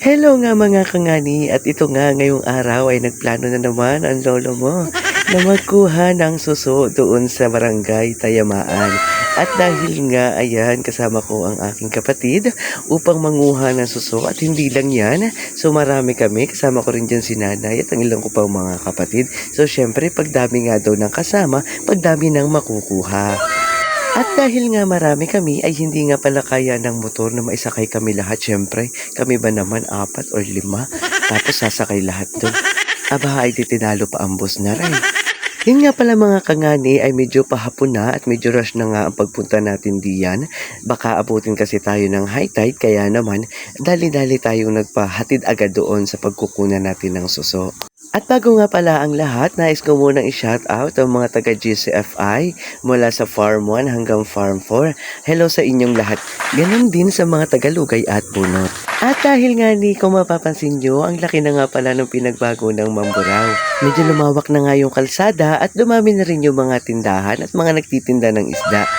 Hello nga mga kangani at ito nga ngayong araw ay nagplano na naman ang lolo mo na magkuha ng suso doon sa barangay Tayamaan. At dahil nga ayan kasama ko ang aking kapatid upang manguha ng suso at hindi lang yan, so marami kami, kasama ko rin dyan si nanay at ang ilang ko pang mga kapatid. So syempre pagdami nga daw ng kasama, pagdami ng makukuha. Dahil nga marami kami ay hindi nga pala kaya ng motor na maisakay kami lahat syempre. Kami ba naman apat or lima? Tapos sasakay lahat doon. Aba ay di tinalo pa ang bus na rin. Yun nga pala mga kangani ay medyo pahapon na at medyo rush na nga ang pagpunta natin diyan. Baka abutin kasi tayo ng high tide kaya naman dali-dali tayong nagpahatid agad doon sa pagkukunan natin ng suso. At bago nga pala ang lahat, nais ko munang i-shout out ang mga taga GCFI mula sa Farm 1 hanggang Farm 4. Hello sa inyong lahat. Ganon din sa mga taga-lugay at bunot. At dahil nga ni kung mapapansin nyo, ang laki na nga pala ng pinagbago ng Mamburao. Medyo lumawak na nga yung kalsada at dumami na rin yung mga tindahan at mga nagtitinda ng isda.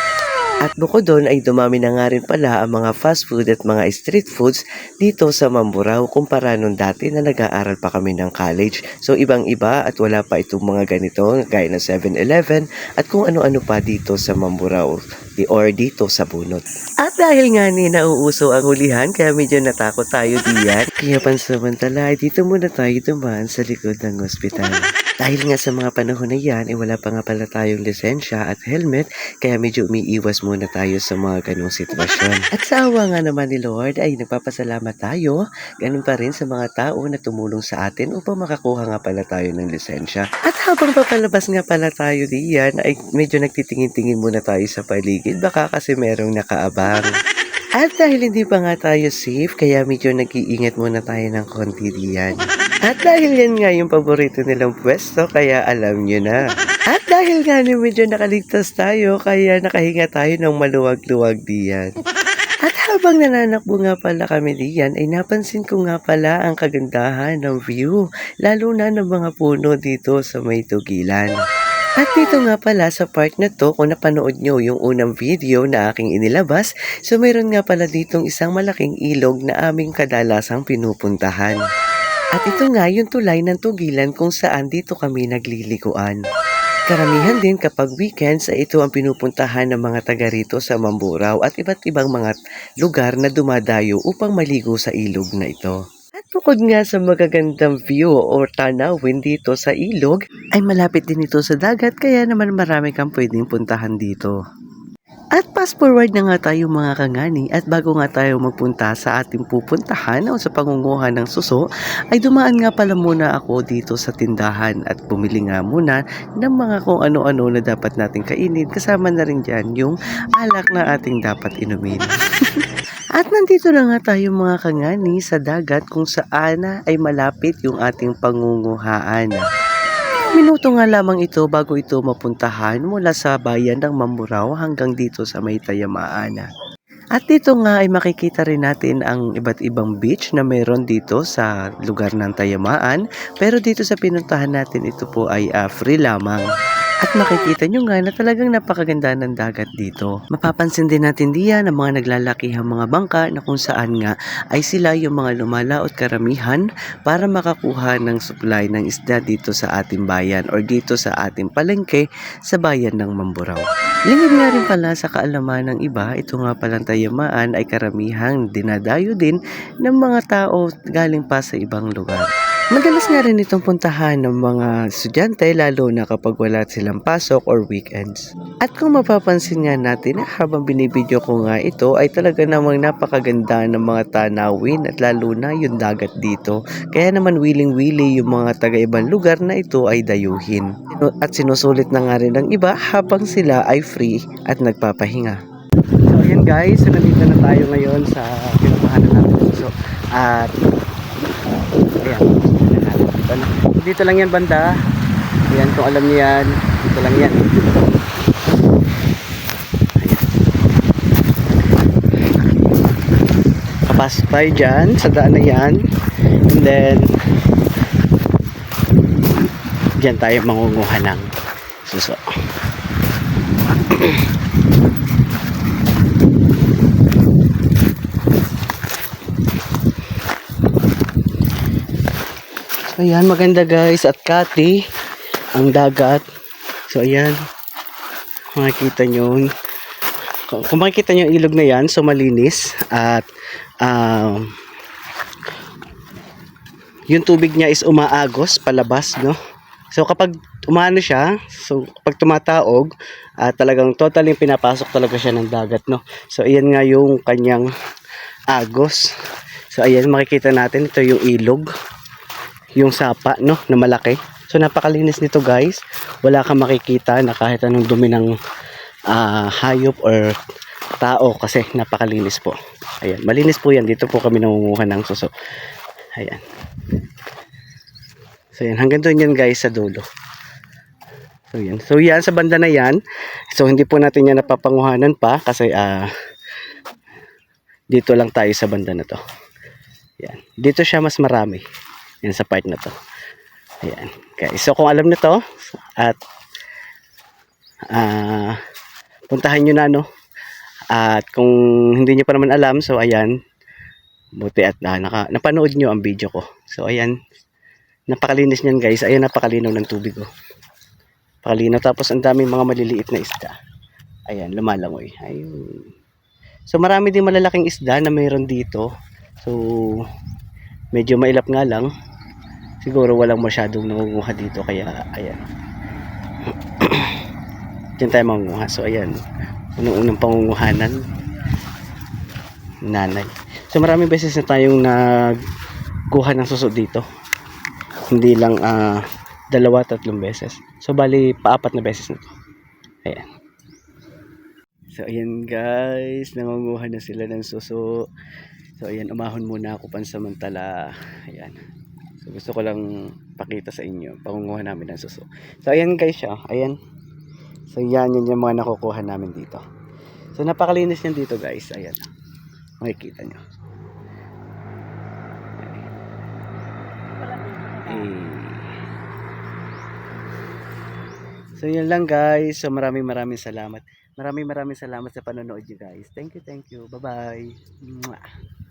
At bukod doon ay dumami na nga rin pala ang mga fast food at mga street foods dito sa Mamburao kumpara nung dati na nag-aaral pa kami ng college. So ibang iba at wala pa itong mga ganito gaya ng 7-Eleven at kung ano-ano pa dito sa Mamburao di or dito sa Bunot. At dahil nga ni nauuso ang hulihan kaya medyo natakot tayo diyan. Kaya pansamantala dito muna tayo dumaan sa likod ng ospital. Dahil nga sa mga panahon na yan, ay wala pa nga pala tayong lisensya at helmet, kaya medyo umiiwas muna tayo sa mga ganong sitwasyon. At sa awa nga naman ni Lord, ay nagpapasalamat tayo, ganun pa rin sa mga tao na tumulong sa atin upang makakuha nga pala tayo ng lisensya. At habang papalabas nga pala tayo diyan, ay medyo nagtitingin-tingin muna tayo sa paligid, baka kasi merong nakaabang. At dahil hindi pa nga tayo safe, kaya medyo nag-iingat muna tayo ng konti diyan. At dahil yan nga yung paborito nilang pwesto, kaya alam nyo na. At dahil nga na medyo nakaligtas tayo, kaya nakahinga tayo ng maluwag-luwag diyan. At habang nananakbo nga pala kami diyan, ay napansin ko nga pala ang kagandahan ng view, lalo na ng mga puno dito sa may tugilan. At dito nga pala sa part na to, kung napanood nyo yung unang video na aking inilabas, so mayroon nga pala ditong isang malaking ilog na aming kadalasang pinupuntahan. At ito nga yung tulay ng tugilan kung saan dito kami nagliliguan. Karamihan din kapag weekends ay ito ang pinupuntahan ng mga taga rito sa Mamburao at iba't ibang mga lugar na dumadayo upang maligo sa ilog na ito. At bukod nga sa magagandang view o tanawin dito sa ilog, ay malapit din ito sa dagat kaya naman marami kang pwedeng puntahan dito. At fast forward na nga tayo mga kangani at bago nga tayo magpunta sa ating pupuntahan o sa pangunguha ng suso ay dumaan nga pala muna ako dito sa tindahan at bumili nga muna ng mga kung ano-ano na dapat nating kainin kasama na rin dyan yung alak na ating dapat inumin. At nandito na nga tayo mga kangani sa dagat kung saan ay malapit yung ating pangunguhaan. Minuto nga lamang ito bago ito mapuntahan mula sa bayan ng Mamburao hanggang dito sa may Tayamaan. At dito nga ay makikita rin natin ang iba't ibang beach na mayroon dito sa lugar ng Tayamaan. Pero dito sa pinuntahan natin ito po ay ah, free lamang. At makikita nyo nga na talagang napakaganda ng dagat dito. Mapapansin din natin diyan ang mga naglalakihang mga bangka na kung saan nga ay sila yung mga lumalaot karamihan para makakuha ng supply ng isda dito sa ating bayan or dito sa ating palengke sa bayan ng Mamburao. Lingid nga rin pala sa kaalaman ng iba, ito nga palang tayamaan ay karamihang dinadayo din ng mga tao galing pa sa ibang lugar. Madalas nga rin itong puntahan ng mga estudyante lalo na kapag wala silang pasok or weekends. At kung mapapansin nga natin habang binibideo ko nga ito ay talaga namang napakaganda ng mga tanawin at lalo na yung dagat dito. Kaya naman willing-willy yung mga taga-ibang lugar na ito ay dayuhin. At sinusulit na nga rin ng iba habang sila ay free at nagpapahinga. So ayan guys, so nandito na tayo ngayon sa pinupahanan natin. So, at ayan, dito lang yan banda. Ayan, kung alam niyo yan, dito lang yan. Ayan. Kapasok tayo dyan, sa daan na yan. And then, dyan tayo mangunguha ng suso. Ayan, maganda guys. At Kati, ang dagat. So, ayan. Makikita nyo. Kung, kung makikita nyo yung ilog na yan, so malinis. At, um, yung tubig niya is umaagos palabas, no? So, kapag umano siya, so kapag tumataog, at talagang totally pinapasok talaga siya ng dagat, no? So, ayan nga yung kanyang agos. So, ayan, makikita natin, ito yung ilog yung sapa no na malaki. So napakalinis nito guys. Wala kang makikita na kahit anong dumi ng ah, hayop or tao kasi napakalinis po. Ayan, malinis po 'yan. Dito po kami nangunguha ng suso. Ayan. So yan, hanggang doon yan guys sa dulo. So yan. So yan sa banda na yan. So hindi po natin yan napapanguhanan pa kasi ah dito lang tayo sa banda na to. Yan. Dito siya mas marami. Yan sa part na to. Ayan. Guys, so kung alam na to at ah puntahan nyo na no. At kung hindi nyo pa naman alam, so ayan. Buti at ah, naka, napanood nyo ang video ko. So ayan. Napakalinis niyan guys. Ayan napakalinaw ng tubig ko. Pakalinaw. Tapos ang daming mga maliliit na isda. Ayan, lumalangoy. Ayun. So marami din malalaking isda na mayroon dito. So medyo mailap nga lang siguro walang masyadong nangunguha dito kaya ayan. Diyan tayo mangunguha. So ayan. Unang-unang pangunguhanan. Nanay. So maraming beses na tayong nagkuha ng suso dito. Hindi lang ah, dalawa tatlong beses. So bali paapat na beses na to. Ayan. So ayan guys. Nangunguha na sila ng suso. So ayan, umahon muna ako pansamantala. Ayan. So gusto ko lang pakita sa inyo, pangunguha namin ng suso. So ayan guys siya, ayan. So yan, yan yung mga nakukuha namin dito. So napakalinis niyan dito guys, ayan. Makikita nyo. Eh. So yun lang guys. So maraming maraming salamat. Maraming maraming salamat sa panonood nyo guys. Thank you, thank you. Bye-bye.